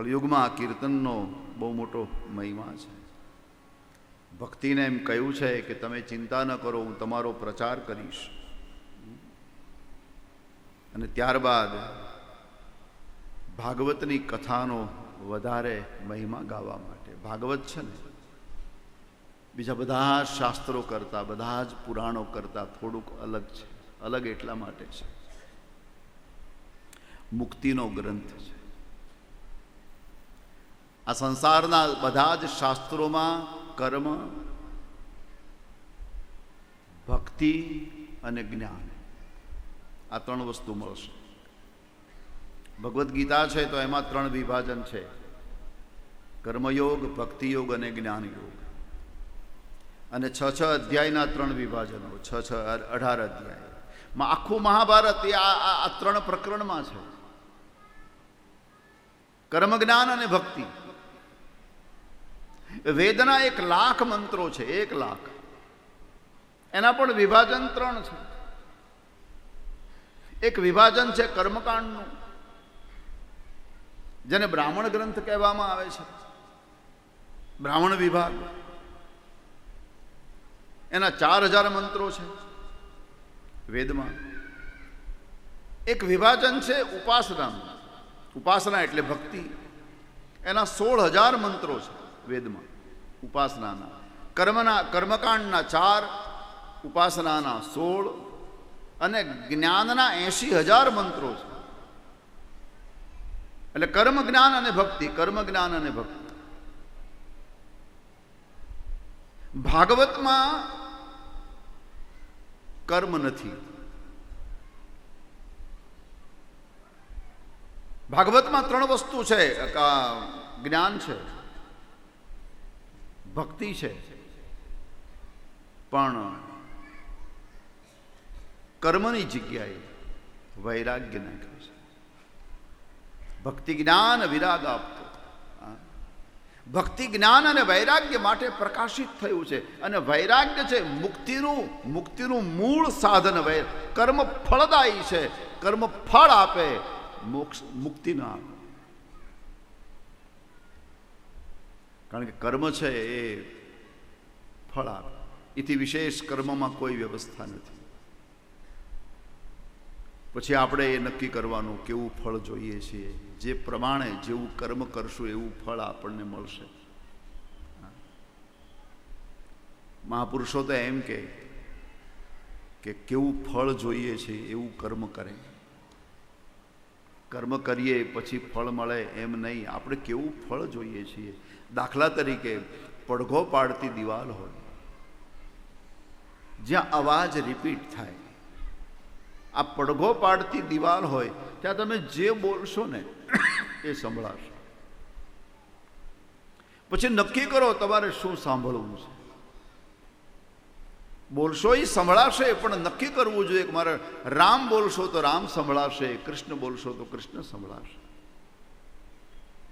કળિયુગમાં આ કીર્તનનો બહુ મોટો મહિમા છે. ભક્તિને એમ કહ્યું છે કે તમે ચિંતા ન કરો, હું તમારો પ્રચાર કરીશ. અને ત્યારબાદ ભાગવતની કથાનો વધારે મહિમા ગાવા માટે. ભાગવત છે ને, બીજા બધા શાસ્ત્રો કરતાં, બધા જ પુરાણો કરતાં થોડુંક અલગ છે, અલગ એટલા માટે છે. મુક્તિનો ગ્રંથ છે. આ સંસારના બધા જ શાસ્ત્રોમાં કર્મ, ભક્તિ અને જ્ઞાન આ ત્રણ વસ્તુ મળશે. ભગવદ્ ગીતા છે તો એમાં ત્રણ વિભાજન છે. કર્મયોગ, ભક્તિયોગ અને જ્ઞાનયોગ. અને છ છ અધ્યાયના ત્રણ વિભાજનો, છ છ અઢાર અધ્યાય. માં આખું મહાભારત એ આ ત્રણ પ્રકરણમાં છે. કર્મ, જ્ઞાન અને ભક્તિ. વેદના એક લાખ મંત્રો છે, એક લાખ. એના પણ વિભાજન ત્રણ છે. એક વિભાજન છે કર્મકાંડનું, જેને બ્રાહ્મણ ગ્રંથ કહેવામાં આવે છે. બ્રાહ્મણ વિભાગ. એના ચાર હજાર મંત્રો છે વેદમાં. એક વિભાજન છે ઉપાસનાનું. ઉપાસના એટલે ભક્તિ. એના સોળ હજાર મંત્રો છે. વેદમાં, ઉપાસનાના. કર્મના, કર્મકાંડના ચાર, ઉપાસનાના સોળ અને જ્ઞાનના એંશી હજાર મંત્રો છે. એટલે કર્મ, જ્ઞાન અને ભક્તિ, કર્મ, જ્ઞાન અને ભક્તિ. ભાગવતમાં કર્મ નથી. ભાગવતમાં ત્રણ વસ્તુ છે જ્ઞાન છે. ભક્તિ છે. પણ કર્મની જગ્યાએ વૈરાગ્ય નાખ્યો છે. ભક્તિ જ્ઞાન વિરાગ આપતો. ભક્તિ જ્ઞાન અને વૈરાગ્ય માટે પ્રકાશિત થયું છે. અને વૈરાગ્ય છે મુક્તિનું મુક્તિનું મૂળ સાધન વૈ કર્મ ફળદાયી છે. કર્મ ફળ આપે, મોક્ષ, મુક્તિ ના આપે. કારણ કે કર્મ છે એ ફળ આપે. એથી વિશેષ કર્મમાં કોઈ વ્યવસ્થા નથી. પછી આપણે એ નક્કી કરવાનું કેવું ફળ જોઈએ છીએ. જે પ્રમાણે જેવું કર્મ કરશું એવું ફળ આપણને મળશે. મહાપુરુષો તો એમ કે કેવું ફળ જોઈએ છે એવું કર્મ કરે. કર્મ કરીએ, પછી ફળ મળે એમ નહીં. આપણે કેવું ફળ જોઈએ છીએ? દાખલા તરીકે, પડઘો પાડતી દિવાલ હોય. જ્યાં અવાજ રિપીટ થાય. આ પડઘો પાડતી દિવાલ હોય, ત્યાં તમે જે બોલશો ને, એ સંભળાશો. પછી નક્કી કરો તમારે શું સાંભળવું છે? બોલશો એ સંભળાશે, પણ નક્કી કરવું જોઈએ કે મારે રામ બોલશો તો રામ સંભળાશે, કૃષ્ણ બોલશો તો કૃષ્ણ સંભળાશે.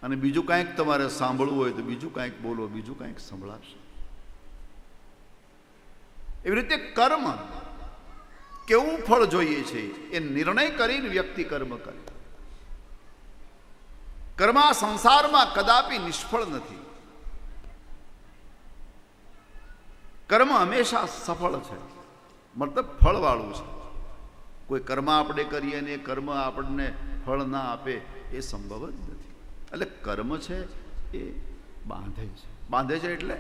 અને બીજું કાંઈક તમારે સાંભળવું હોય તો બીજું કાંઈક બોલો, બીજું કાંઈક સંભળાશે. એવી રીતે કર્મ કેવું ફળ જોઈએ છે? એ નિર્ણય કરીને વ્યક્તિ કર્મ કરે. કર્મ સંસારમાં કદાપી નિષ્ફળ નથી. કર્મ હંમેશા સફળ છે. મતલબ ફળવાળું છે. કોઈ કર્મ આપણે કરીએ ને એ કર્મ આપણને ફળ ના આપે એ સંભવ જ નથી. એટલે કર્મ છે એ બાંધે છે. બાંધે છે એટલે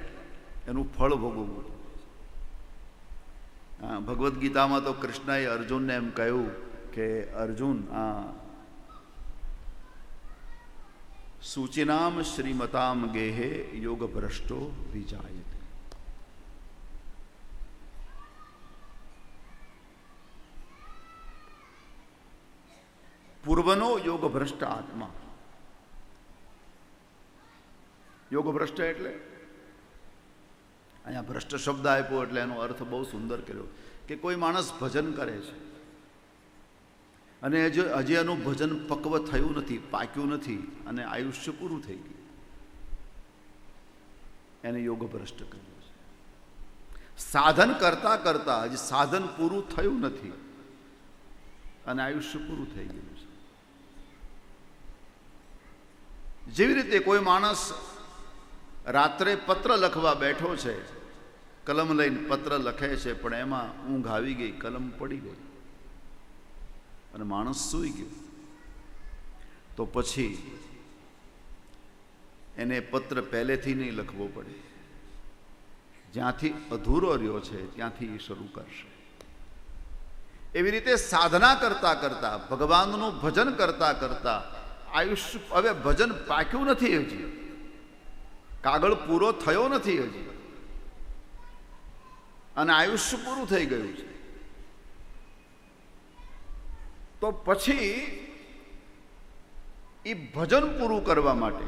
એનું ફળ ભોગવવું હા, ભગવદ્ ગીતામાં તો કૃષ્ણએ અર્જુનને એમ કહ્યું કે, અર્જુન, આ સૂચિનામ શ્રીમતામ ગેહે યોગ ભ્રષ્ટો વિજાય પૂર્વનો યોગ ભ્રષ્ટ આત્મા. યોગ ભ્રષ્ટ એટલે? અહીંયા ભ્રષ્ટ શબ્દ આપ્યો એટલે એનો અર્થ બહુ સુંદર કર્યો કે કોઈ માણસ ભજન કરે છે. અને હજી હજી એનું ભજન પક્વ થયું નથી, પાક્યું નથી અને આયુષ્ય પૂરું થઈ ગયું. એને યોગ ભ્રષ્ટ કર્યું છે. સાધન કરતા કરતા હજી સાધન પૂરું થયું નથી અને આયુષ્ય પૂરું થઈ ગયું છે. જેવી રીતે કોઈ માણસ રાત્રે પત્ર લખવા બેઠો છે, કલમ લઈને પત્ર લખે છે, પણ એમાં ઊંઘ આવી ગઈ, કલમ પડી ગઈ. અને માણસ સૂઈ ગયો. તો પછી એને પત્ર પહેલેથી નહીં લખવો પડે. જ્યાંથી અધૂરો રહ્યો છે, ત્યાંથી એ શરૂ કરશે. એવી રીતે સાધના કરતા કરતા, ભગવાનનું ભજન કરતા કરતા આયુષ્ય હવે ભજન પાક્યું નથી હજી. કાગળ પૂરો થયો નથી હજી. અને આયુષ્ય પૂરું થઈ ગયું છે. તો પછી એ ભજન પૂરું કરવા માટે,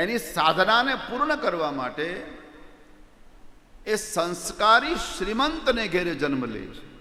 એની સાધનાને પૂર્ણ કરવા માટે એ સંસ્કારી શ્રીમંતને ઘેરે જન્મ લે છે.